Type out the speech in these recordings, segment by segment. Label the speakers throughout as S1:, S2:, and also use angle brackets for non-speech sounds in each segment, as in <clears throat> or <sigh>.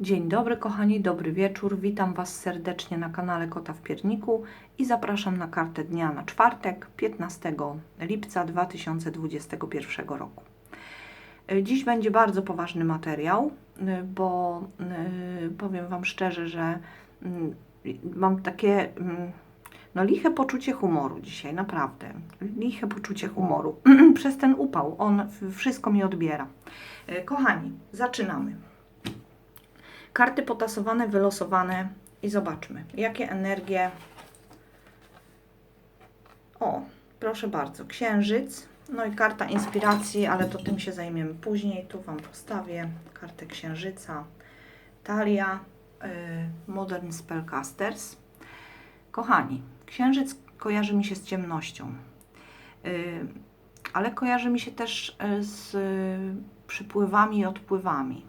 S1: Dzień dobry kochani, dobry wieczór. Witam Was serdecznie na kanale Kota w Pierniku i zapraszam na kartę dnia na czwartek, 15 lipca 2021 roku. Dziś będzie bardzo poważny materiał, bo y, powiem Wam szczerze, że mm, mam takie mm, no liche poczucie humoru dzisiaj, naprawdę. Liche poczucie humoru. <clears throat> Przez ten upał, on wszystko mi odbiera. Y, Kochani, zaczynamy. Karty potasowane, wylosowane i zobaczmy, jakie energie. O, proszę bardzo, księżyc. No i karta inspiracji, ale to tym się zajmiemy później. Tu Wam postawię kartę księżyca. Talia, y, Modern Spellcasters. Kochani, księżyc kojarzy mi się z ciemnością, y, ale kojarzy mi się też y, z przypływami i odpływami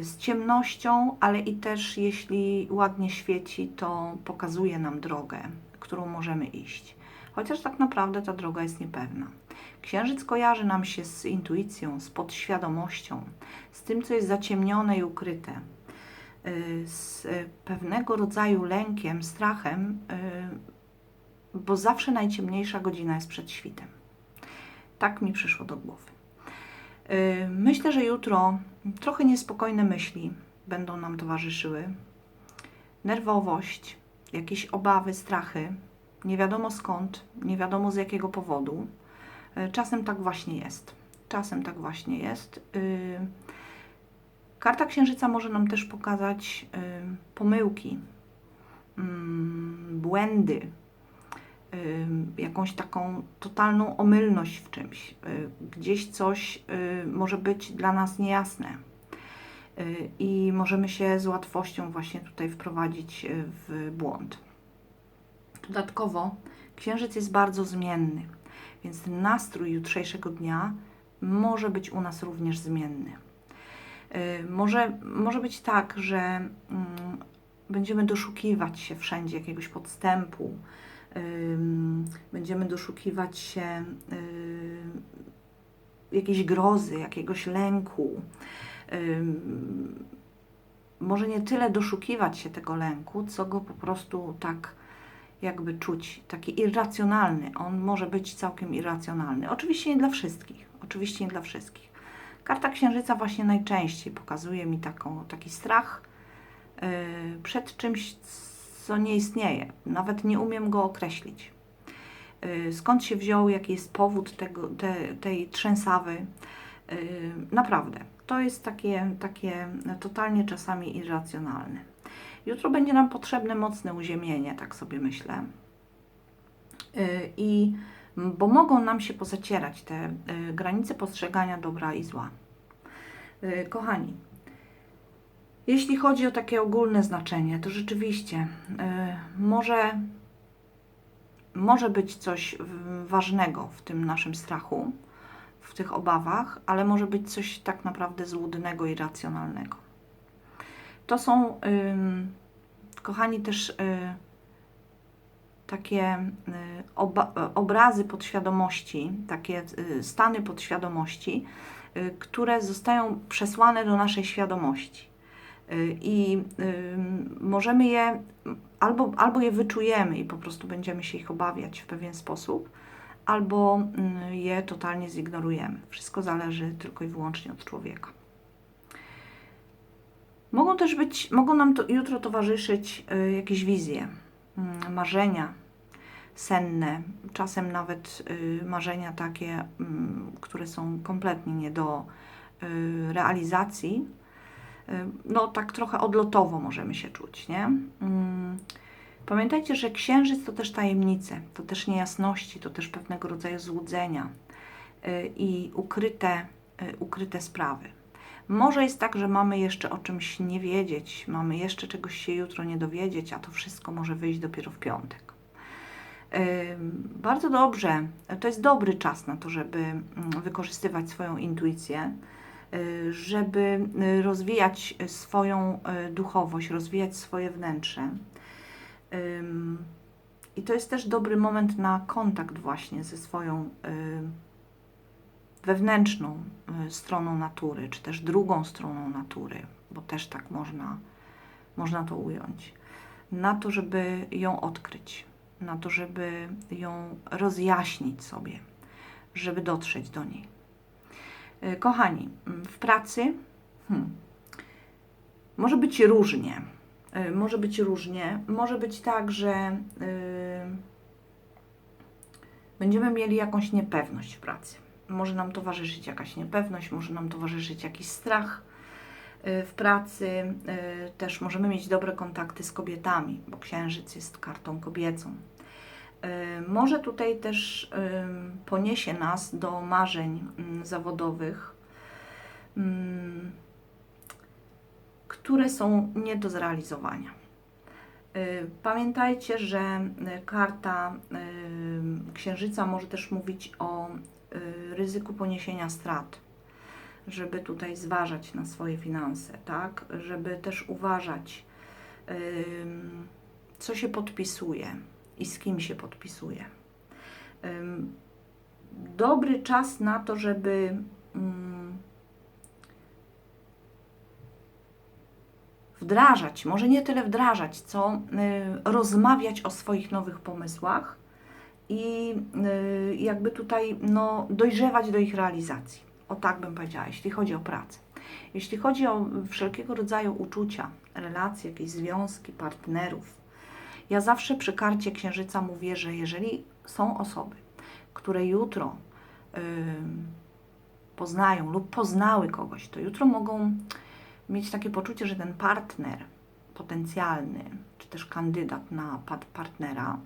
S1: z ciemnością, ale i też jeśli ładnie świeci, to pokazuje nam drogę, którą możemy iść. Chociaż tak naprawdę ta droga jest niepewna. Księżyc kojarzy nam się z intuicją, z podświadomością, z tym, co jest zaciemnione i ukryte, y, z pewnego rodzaju lękiem, strachem, y, bo zawsze najciemniejsza godzina jest przed świtem. Tak mi przyszło do głowy. Y, Myślę, że jutro trochę niespokojne myśli będą nam towarzyszyły. Nerwowość, jakieś obawy, strachy, nie wiadomo skąd, nie wiadomo z jakiego powodu. Y, Czasem tak właśnie jest. Czasem tak właśnie jest. Y, Karta Księżyca może nam też pokazać pomyłki, mm, błędy, jakąś taką totalną omylność w czymś. Y, Gdzieś coś y, może być dla nas niejasne y, i możemy się z łatwością właśnie tutaj wprowadzić w błąd. Dodatkowo księżyc jest bardzo zmienny, więc nastrój jutrzejszego dnia może być u nas również zmienny. Może, może być tak, że mm, będziemy doszukiwać się wszędzie jakiegoś podstępu, będziemy doszukiwać się jakiejś grozy, jakiegoś lęku. Może nie tyle doszukiwać się tego lęku, co go po prostu tak jakby czuć, taki irracjonalny. On może być całkiem irracjonalny. Oczywiście nie dla wszystkich, oczywiście nie dla wszystkich. Karta Księżyca właśnie najczęściej pokazuje mi taką, taki strach yy, przed czymś, co nie istnieje. Nawet nie umiem go określić. Yy, skąd się wziął, jaki jest powód tego, te, tej trzęsawy. Yy, naprawdę, to jest takie, takie totalnie czasami irracjonalne. Jutro będzie nam potrzebne mocne uziemienie, tak sobie myślę. Yy, I bo mogą nam się pozacierać te y, granice postrzegania dobra i zła. Y, kochani, jeśli chodzi o takie ogólne znaczenie, to rzeczywiście y, może, może być coś ważnego w tym naszym strachu, w tych obawach, ale może być coś tak naprawdę złudnego i racjonalnego. To są, kochani, też y, takie y, oba, obrazy podświadomości, takie stany podświadomości, które zostają przesłane do naszej świadomości. Y, I możemy je albo, albo je wyczujemy i po prostu będziemy się ich obawiać w pewien sposób, albo y, je totalnie zignorujemy. Wszystko zależy tylko i wyłącznie od człowieka. Mogą też być, mogą nam to jutro towarzyszyć y, jakieś wizje, mm, marzenia senne, czasem nawet marzenia takie, mm, które są kompletnie nie do realizacji. Y, no tak trochę odlotowo możemy się czuć, nie? Mm, Pamiętajcie, że księżyc to też tajemnice, to też niejasności, to też pewnego rodzaju złudzenia y, i ukryte, y, ukryte sprawy. Może jest tak, że mamy jeszcze o czymś nie wiedzieć, mamy jeszcze czegoś się jutro nie dowiedzieć, a to wszystko może wyjść dopiero w piątek. Bardzo dobrze, to jest dobry czas na to, żeby mm, wykorzystywać swoją intuicję, żeby y, rozwijać y, swoją y, duchowość, rozwijać swoje wnętrze. I to jest też dobry moment na kontakt właśnie ze swoją y, wewnętrzną y, stroną natury, czy też drugą stroną natury, bo też tak można, można to ująć, na to, żeby ją odkryć, na to, żeby ją rozjaśnić sobie, żeby dotrzeć do niej. Y, Kochani, mm, w pracy hmm, może być różnie. Y, Może być różnie. Może być tak, że y, będziemy mieli jakąś niepewność w pracy. Może nam towarzyszyć jakaś niepewność, może nam towarzyszyć jakiś strach w pracy. Też możemy mieć dobre kontakty z kobietami, bo księżyc jest kartą kobiecą. Y, Może tutaj też y, poniesie nas do marzeń mm, zawodowych, mm, które są nie do zrealizowania. Y, Pamiętajcie, że karta księżyca może też mówić o ryzyku poniesienia strat, żeby tutaj zważać na swoje finanse, tak? Żeby też uważać, co się podpisuje i z kim się podpisuje. Dobry czas na to, żeby ym, wdrażać, może nie tyle wdrażać, co y, rozmawiać o swoich nowych pomysłach i y, jakby tutaj no, dojrzewać do ich realizacji. O tak bym powiedziała, jeśli chodzi o pracę. Jeśli chodzi o wszelkiego rodzaju uczucia, relacje, jakieś związki, partnerów, ja zawsze przy karcie księżyca mówię, że jeżeli są osoby, które jutro poznają lub poznały kogoś, to jutro mogą mieć takie poczucie, że ten partner potencjalny, czy też kandydat na partnera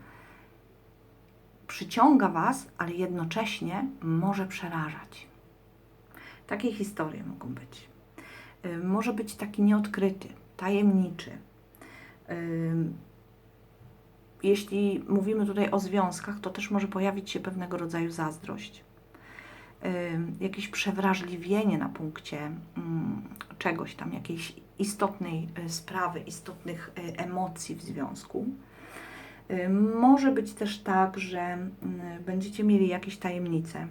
S1: przyciąga Was, ale jednocześnie może przerażać. Takie historie mogą być. Może być taki nieodkryty, tajemniczy. Jeśli mówimy tutaj o związkach, to też może pojawić się pewnego rodzaju zazdrość jakieś przewrażliwienie na punkcie ym, czegoś tam, jakiejś istotnej y, sprawy, istotnych y, emocji w związku. Może być też tak, że ym, będziecie mieli jakieś tajemnice,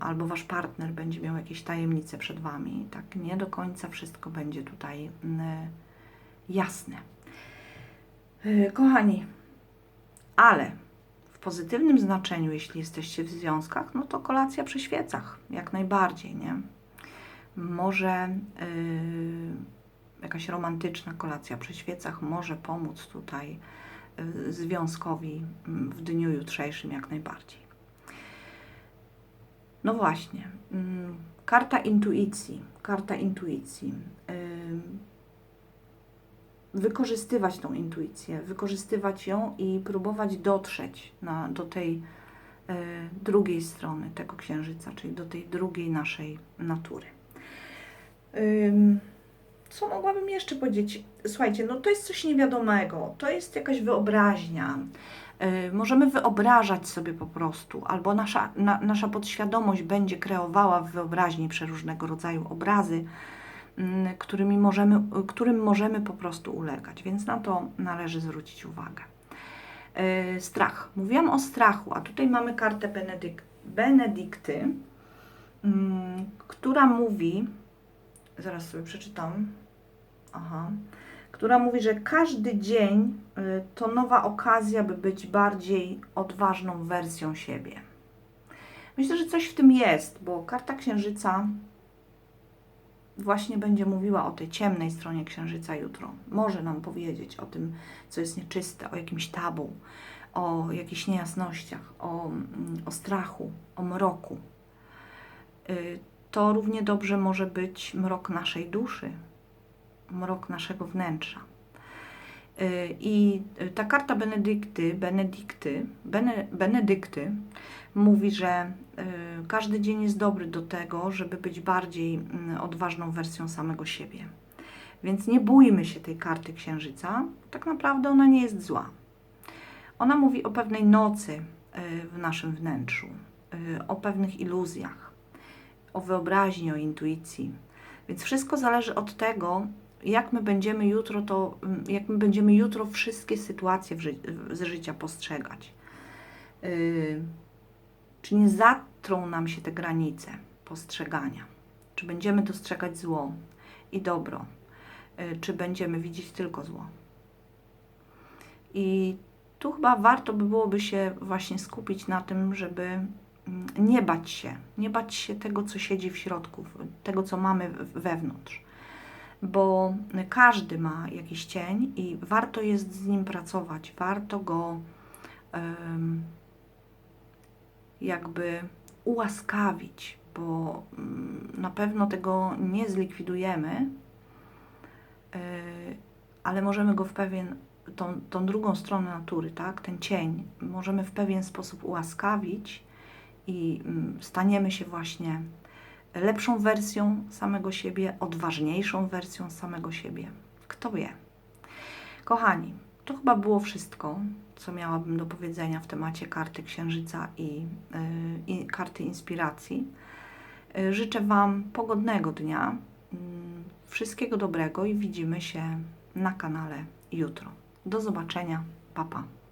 S1: albo wasz partner będzie miał jakieś tajemnice przed wami. Tak, nie do końca wszystko będzie tutaj ym, jasne. Y, Kochani, ale w pozytywnym znaczeniu, jeśli jesteście w związkach, no to kolacja przy świecach, jak najbardziej, nie? Może yy, jakaś romantyczna kolacja przy świecach może pomóc tutaj yy, związkowi mm, w dniu jutrzejszym jak najbardziej. No właśnie, mm, karta intuicji, karta intuicji. Yy, wykorzystywać tą intuicję, wykorzystywać ją i próbować dotrzeć na, do tej e, drugiej strony tego księżyca, czyli do tej drugiej naszej natury. Ym, co mogłabym jeszcze powiedzieć? Słuchajcie, no to jest coś niewiadomego, to jest jakaś wyobraźnia. Y, Możemy wyobrażać sobie po prostu, albo nasza, na, nasza podświadomość będzie kreowała w wyobraźni przeróżnego rodzaju obrazy, którymi możemy, którym możemy po prostu ulegać, więc na to należy zwrócić uwagę. Yy, Strach. Mówiłam o strachu, a tutaj mamy kartę Benedyk Benedykty, mm, która mówi, zaraz sobie przeczytam, aha, która mówi, że każdy dzień y, to nowa okazja, by być bardziej odważną wersją siebie. Myślę, że coś w tym jest, bo karta księżyca właśnie będzie mówiła o tej ciemnej stronie księżyca jutro. Może nam powiedzieć o tym, co jest nieczyste, o jakimś tabu, o jakichś niejasnościach, o, mm, o strachu, o mroku. Y, To równie dobrze może być mrok naszej duszy, mrok naszego wnętrza. Y, I y, ta karta Benedykty, Benedykty, Bene, Benedykty mówi, że każdy dzień jest dobry do tego, żeby być bardziej mm, odważną wersją samego siebie. Więc nie bójmy się tej karty księżyca, tak naprawdę ona nie jest zła. Ona mówi o pewnej nocy y, w naszym wnętrzu, y, o pewnych iluzjach, o wyobraźni, o intuicji. Więc wszystko zależy od tego, jak my będziemy jutro to, mm, jak my będziemy jutro wszystkie sytuacje ży- z życia postrzegać. Yy, czy nie trą nam się te granice postrzegania. Czy będziemy dostrzegać zło i dobro, y, czy będziemy widzieć tylko zło. I tu chyba warto by byłoby się właśnie skupić na tym, żeby mm, nie bać się, nie bać się tego, co siedzi w środku, tego, co mamy wewnątrz. Bo każdy ma jakiś cień i warto jest z nim pracować, warto go jakby ułaskawić, bo mm, na pewno tego nie zlikwidujemy, yy, ale możemy go w pewien, tą, tą drugą stronę natury, tak, ten cień, możemy w pewien sposób ułaskawić i mm, staniemy się właśnie lepszą wersją samego siebie, odważniejszą wersją samego siebie. Kto wie? Kochani, to chyba było wszystko, co miałabym do powiedzenia w temacie karty Księżyca i, yy, i karty inspiracji. Yy, Życzę Wam pogodnego dnia, yy, wszystkiego dobrego i widzimy się na kanale jutro. Do zobaczenia, papa. Pa.